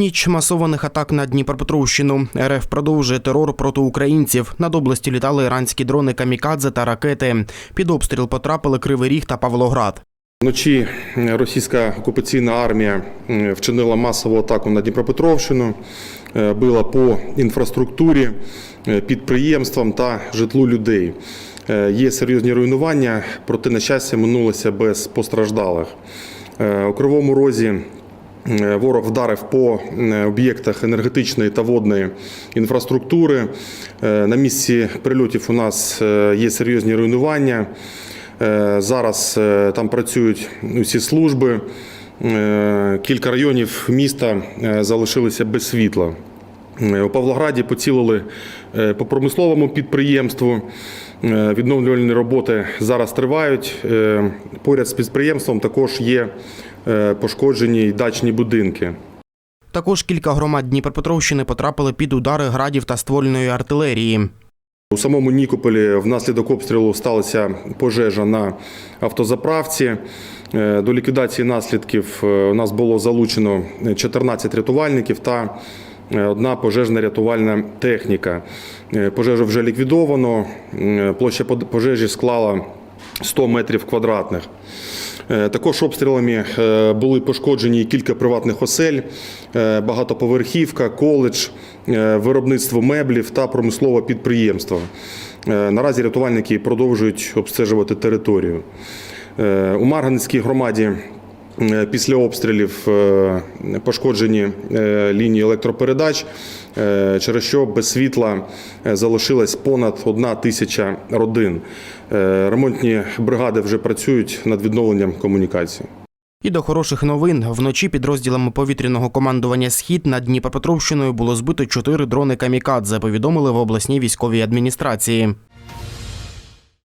Ніч масованих атак на Дніпропетровщину. РФ продовжує терор проти українців. Над області літали іранські дрони камікадзе та ракети. Під обстріл потрапили Кривий Ріг та Павлоград. Вночі російська окупаційна армія вчинила масову атаку на Дніпропетровщину, е, била по інфраструктурі, е, підприємствам та житлу людей. Е, Є серйозні руйнування, проте, на щастя, минулося без постраждалих. У Кривому Розі ворог вдарив по е, об'єктах енергетичної та водної інфраструктури. Е, На місці прильотів у нас е, є серйозні руйнування. Е, Зараз е, там працюють усі служби. Е, Кілька районів міста е, залишилися без світла. Е, У Павлограді поцілили е, по промисловому підприємству. Е, Відновлювальні роботи зараз тривають. Е, Поряд з підприємством також є е, пошкоджені й дачні будинки. Також кілька громад Дніпропетровщини потрапили під удари градів та ствольної артилерії. У самому Нікополі внаслідок обстрілу сталася пожежа на автозаправці. До ліквідації наслідків у нас було залучено 14 рятувальників та одна пожежна рятувальна техніка. Е, Пожежу вже ліквідовано. Е, Площа пожежі склала 100 метрів квадратних. Е, Також обстрілами е, були пошкоджені кілька приватних осель, е, багатоповерхівка, коледж, е, виробництво меблів та промислове підприємство. Е, Наразі рятувальники продовжують обстежувати територію. Е, У Марганецькій громаді е, після обстрілів е, пошкоджені е, лінії електропередач, е, через що без світла е, залишилось понад одна тисяча родин. Е, Ремонтні бригади вже працюють над відновленням комунікації. І до хороших новин вночі підрозділами повітряного командування Схід над Дніпропетровщиною було збито чотири дрони камікадзе. Повідомили в обласній військовій адміністрації.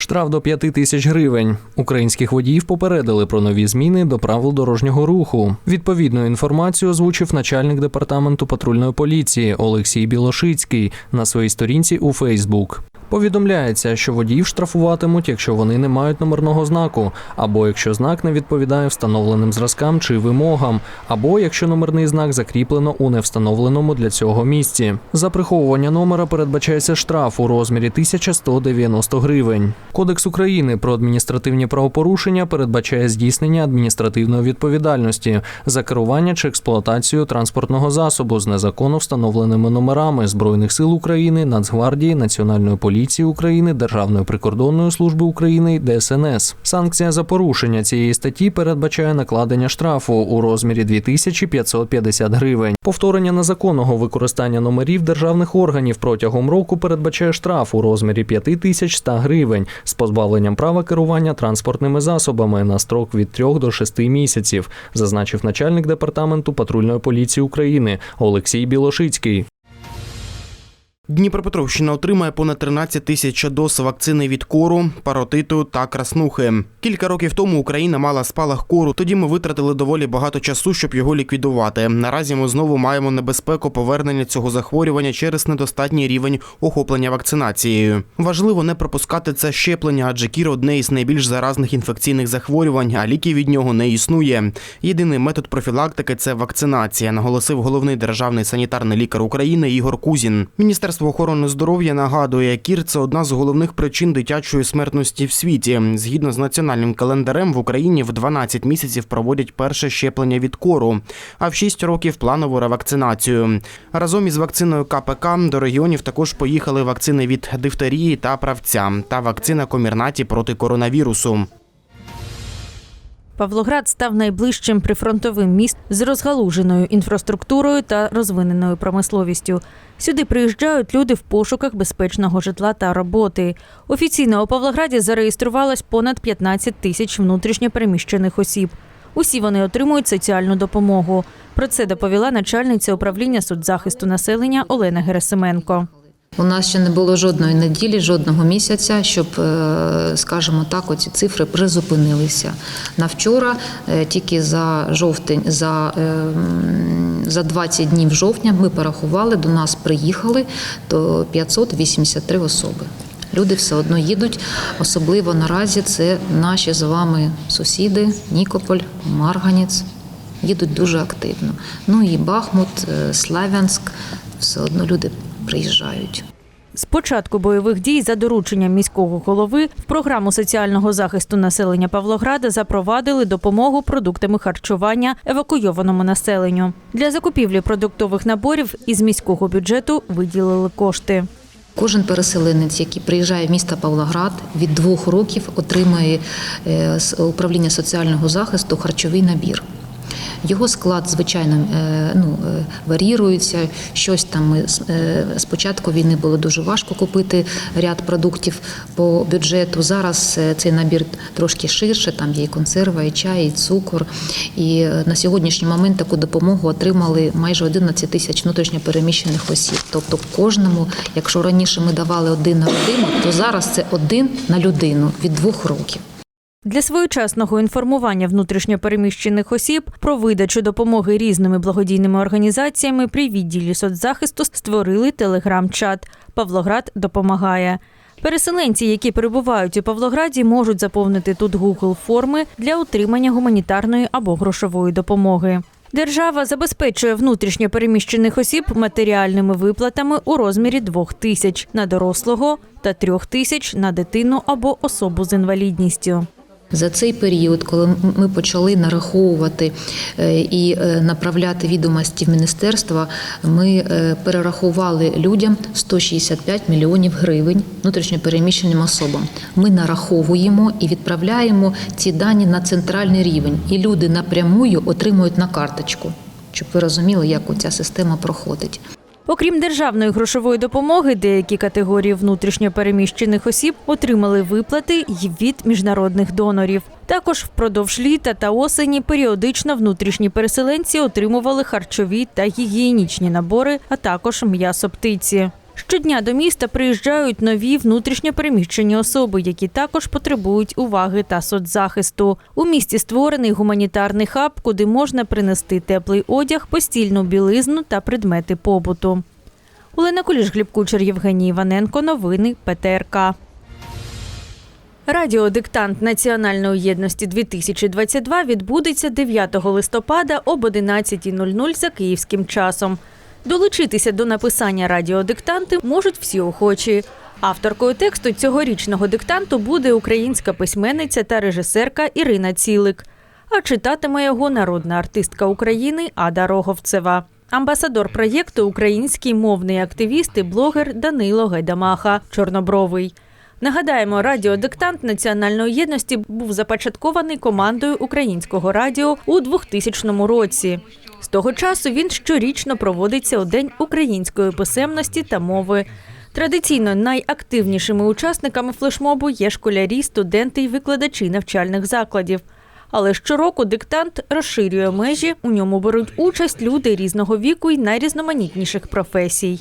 Штраф до 5 тисяч гривень. Українських водіїв попередили про нові зміни до правил дорожнього руху. Відповідну інформацію озвучив начальник департаменту патрульної поліції Олексій Білошицький на своїй сторінці у Фейсбук. Повідомляється, що водіїв штрафуватимуть, якщо вони не мають номерного знаку, або якщо знак не відповідає встановленим зразкам чи вимогам, або якщо номерний знак закріплено у невстановленому для цього місці. За приховування номера передбачається штраф у розмірі 1190 гривень. Кодекс України про адміністративні правопорушення передбачає здійснення адміністративної відповідальності за керування чи експлуатацію транспортного засобу з незаконно встановленими номерами Збройних сил України, Нацгвардії, Національної поліції України, Державної прикордонної служби України ДСНС. Санкція за порушення цієї статті передбачає накладення штрафу у розмірі 2550 гривень. Повторення незаконного використання номерів державних органів протягом року передбачає штраф у розмірі 5100 гривень з позбавленням права керування транспортними засобами на строк від 3 до 6 місяців, зазначив начальник департаменту патрульної поліції України Олексій Білошицький. Дніпропетровщина отримає понад 13 тисяч доз вакцини від кору, паротиту та краснухи. Кілька років тому Україна мала спалах кору. Тоді ми витратили доволі багато часу, щоб його ліквідувати. Наразі ми знову маємо небезпеку повернення цього захворювання через недостатній рівень охоплення вакцинацією. Важливо не пропускати це щеплення, адже кір одне із найбільш заразних інфекційних захворювань, а ліків від нього не існує. Єдиний метод профілактики це вакцинація, наголосив головний державний санітарний лікар України Ігор Кузін. Міністерство охорони здоров'я нагадує, кір це одна з головних причин дитячої смертності в світі. Згідно з національним календарем в Україні в 12 місяців проводять перше щеплення від кору, а в 6 років планову ревакцинацію. Разом із вакциною КПК до регіонів також поїхали вакцини від дифтерії та правця та вакцина комірнаті проти коронавірусу. Павлоград став найближчим прифронтовим міст з розгалуженою інфраструктурою та розвиненою промисловістю. Сюди приїжджають люди в пошуках безпечного житла та роботи. Офіційно у Павлограді зареєструвалось понад 15 тисяч внутрішньопереміщених осіб. Усі вони отримують соціальну допомогу. Про це доповіла начальниця управління соцзахисту населення Олена Герасименко. У нас ще не було жодної неділі, жодного місяця, щоб, е, скажімо так, оці цифри призупинилися. На вчора е, тільки за жовтень, за, е, за 20 днів жовтня ми порахували, до нас приїхали до 583 особи. Люди все одно їдуть, особливо наразі це наші з вами сусіди Нікополь, Марганець, їдуть дуже активно. Ну і Бахмут, Славянськ, все одно люди приїжджають. З початку бойових дій за дорученням міського голови в програму соціального захисту населення Павлограда запровадили допомогу продуктами харчування евакуйованому населенню. Для закупівлі продуктових наборів із міського бюджету виділили кошти. Кожен переселенець, який приїжджає в місто Павлоград, від двох років отримує е, з управління соціального захисту харчовий набір. Його склад, звичайно, е, ну, е, варірується. Щось там ми е, війни було дуже важко купити ряд продуктів по бюджету. Зараз цей набір трошки ширше. Там є і консерва, і чай, і цукор. І на сьогоднішній момент таку допомогу отримали майже 11 тисяч внутрішньопереміщених осіб. Тобто кожному, якщо раніше ми давали один на родину, то зараз це один на людину від двох років. Для своєчасного інформування внутрішньопереміщених осіб про видачу допомоги різними благодійними організаціями при відділі соцзахисту створили телеграм-чат Павлоград допомагає. Переселенці, які перебувають у Павлограді, можуть заповнити тут Google форми для отримання гуманітарної або грошової допомоги. Держава забезпечує внутрішньо переміщених осіб матеріальними виплатами у розмірі двох тисяч на дорослого та трьох тисяч на дитину або особу з інвалідністю. За цей період, коли ми почали нараховувати е, і е, направляти відомості в міністерство, ми е, перерахували людям 165 мільйонів гривень внутрішньопереміщеним особам. Ми нараховуємо і відправляємо ці дані на центральний рівень, і люди напрямую отримують на карточку, щоб ви розуміли, як ця система проходить. Окрім державної грошової допомоги, деякі категорії внутрішньопереміщених осіб отримали виплати й від міжнародних донорів. Також впродовж літа та осені періодично внутрішні переселенці отримували харчові та гігієнічні набори, а також м'ясо птиці. Щодня до міста приїжджають нові внутрішньо переміщені особи, які також потребують уваги та соцзахисту. У місті створений гуманітарний хаб, куди можна принести теплий одяг, постільну білизну та предмети побуту. Олена Куліш, Гліб Кучер, Євгеній Іваненко. Новини ПТРК. Радіодиктант Національної єдності 2022 відбудеться 9 листопада об 11.00 за київським часом. Долучитися до написання радіодиктанти можуть всі охочі. Авторкою тексту цьогорічного диктанту буде українська письменниця та режисерка Ірина Цілик. А читатиме його народна артистка України Ада Роговцева. Амбасадор проєкту український мовний активіст і блогер Данило Гайдамаха Чорнобровий. Нагадаємо, радіодиктант національної єдності був започаткований командою українського радіо у 2000 році. З того часу він щорічно проводиться у День української писемності та мови. Традиційно найактивнішими учасниками флешмобу є школярі, студенти й викладачі навчальних закладів. Але щороку диктант розширює межі. У ньому беруть участь люди різного віку й найрізноманітніших професій.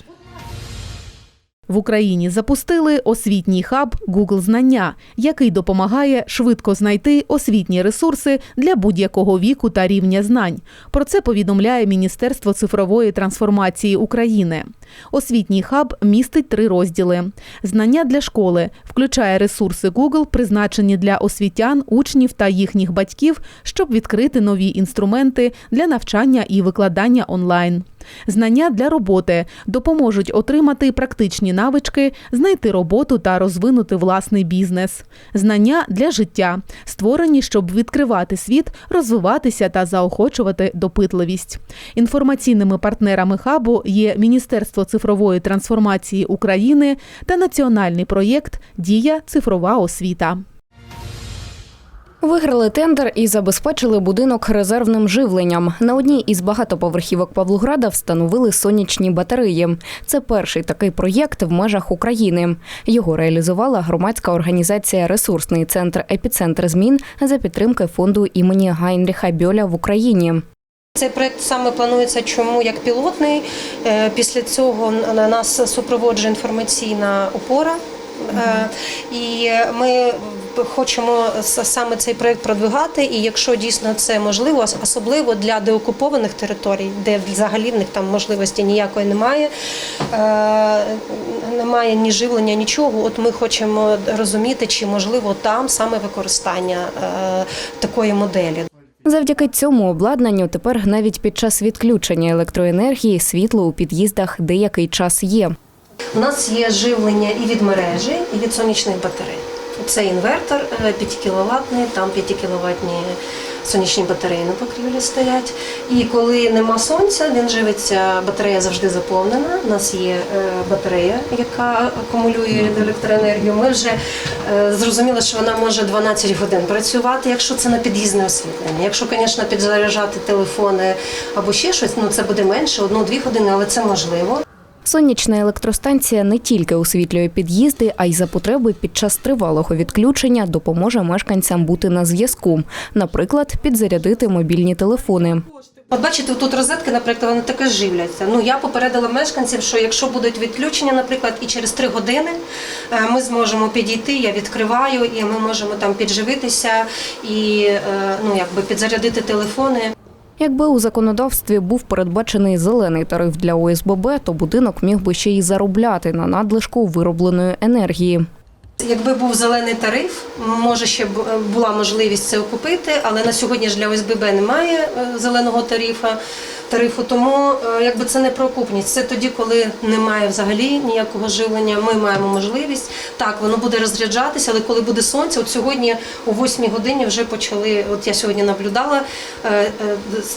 В Україні запустили освітній хаб Google Знання, який допомагає швидко знайти освітні ресурси для будь-якого віку та рівня знань. Про це повідомляє Міністерство цифрової трансформації України. Освітній хаб містить три розділи: знання для школи включає ресурси Google, призначені для освітян, учнів та їхніх батьків, щоб відкрити нові інструменти для навчання і викладання онлайн. Знання для роботи допоможуть отримати практичні навички, знайти роботу та розвинути власний бізнес. Знання для життя створені, щоб відкривати світ, розвиватися та заохочувати допитливість. Інформаційними партнерами хабу є Міністерство цифрової трансформації України та національний проєкт Дія цифрова освіта. Виграли тендер і забезпечили будинок резервним живленням. На одній із багатоповерхівок Павлограда встановили сонячні батареї. Це перший такий проєкт в межах України. Його реалізувала громадська організація Ресурсний центр епіцентр змін за підтримки фонду імені Гайнріха Бьоля в Україні. Цей проект саме планується чому як пілотний. Е, Після цього на нас супроводжує інформаційна опора. Е, І ми хочемо саме цей проект продвигати. І якщо дійсно це можливо, особливо для деокупованих територій, де взагалі в них там можливості ніякої немає, е, немає ні живлення, нічого. От ми хочемо розуміти, чи можливо там саме використання е, такої моделі. Завдяки цьому обладнанню тепер навіть під час відключення електроенергії світло у під'їздах деякий час є. У нас є живлення і від мережі, і від сонячних батарей. Це інвертор 5 кВт, там 5 кВт сонячні батареї на покрівлі стоять. І коли нема сонця, він живиться, батарея завжди заповнена. У нас є е, батарея, яка акумулює електроенергію. Ми вже е, зрозуміли, що вона може 12 годин працювати, якщо це на під'їзне освітлення. Якщо, звісно, підзаряджати телефони або ще щось, ну це буде менше, одну-дві години, але це можливо. Сонячна електростанція не тільки освітлює під'їзди, а й за потреби під час тривалого відключення допоможе мешканцям бути на зв'язку, наприклад, підзарядити мобільні телефони. От бачите, тут розетки, наприклад, вони таке живляться. Ну я попередила мешканців, що якщо будуть відключення, наприклад, і через три години е, ми зможемо підійти, я відкриваю, і ми можемо там підживитися і е, ну якби підзарядити телефони. Якби у законодавстві був передбачений зелений тариф для ОСББ, то будинок міг би ще й заробляти на надлишку виробленої енергії. Якби був зелений тариф, може ще була можливість це окупити, але на сьогодні ж для ОСББ немає е, зеленого тарифу. Тарифу, тому е, якби це не про окупність. Це тоді, коли немає взагалі ніякого живлення. Ми маємо можливість. Так, воно буде розряджатися, але коли буде сонце, от сьогодні о 8 годині вже почали. От я сьогодні наблюдала е, е,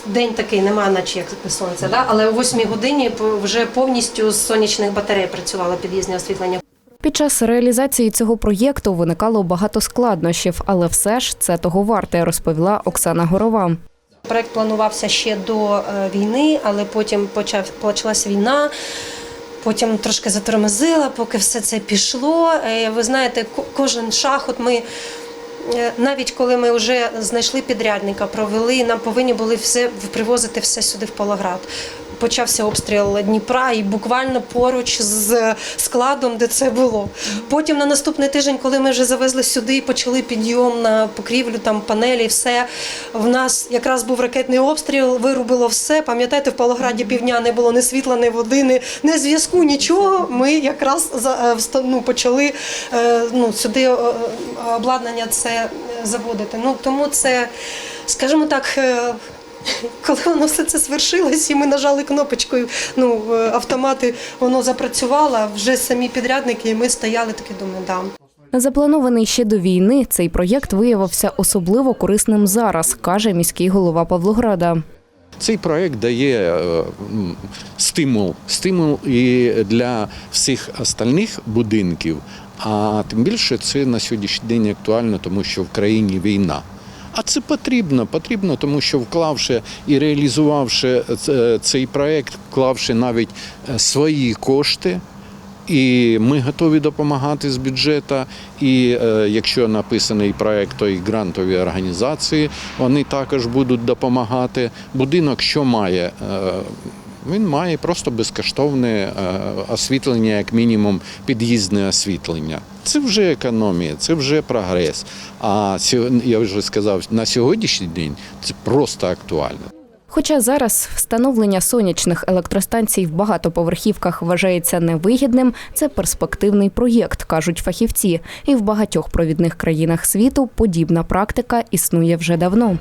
день такий, немає, наче як сонця, да? але о 8 годині вже повністю з сонячних батарей працювало під'їзне освітлення. Під час реалізації цього проєкту виникало багато складнощів, але все ж це того варте, розповіла Оксана Горова. Проект планувався ще до е, війни, але потім почав почалась війна. Потім трошки затормозила, поки все це пішло. Е, Ви знаєте, ко- кожен шаг, от ми е, навіть коли ми вже знайшли підрядника, провели, нам повинні були все привозити все сюди в Павлоград. Почався обстріл Дніпра і буквально поруч з складом, де це було. Потім на наступний тиждень, коли ми вже завезли сюди і почали підйом на покрівлю, там панелі, все. В нас якраз був ракетний обстріл, вирубило все. Пам'ятаєте, в Павлограді півдня не було ні світла, ні води, ні, ні зв'язку, нічого. Ми якраз е, ну, почали е, ну, сюди е, обладнання це заводити. Ну, тому це, скажімо так. Е, коли воно все це свершилось, і ми нажали кнопочкою, ну автомати воно запрацювало, вже самі підрядники, і ми стояли такі думаю, да. Запланований ще до війни, цей проєкт виявився особливо корисним зараз, каже міський голова Павлограда. Цей проект дає е, стимул, стимул і для всіх остальних будинків. А тим більше це на сьогоднішній день актуально, тому що в країні війна. А це потрібно, потрібно, тому що вклавши і реалізувавши цей проект, вклавши навіть е, свої кошти. І ми готові допомагати з бюджету. І е, якщо написаний проект, то і грантові організації вони також будуть допомагати. Будинок що має? Е, він має просто безкоштовне е, освітлення, як мінімум, під'їзне освітлення. Це вже економія, це вже прогрес. А я вже сказав, на сьогоднішній день це просто актуально. Хоча зараз встановлення сонячних електростанцій в багатоповерхівках вважається невигідним, це перспективний проєкт, кажуть фахівці. І в багатьох провідних країнах світу подібна практика існує вже давно.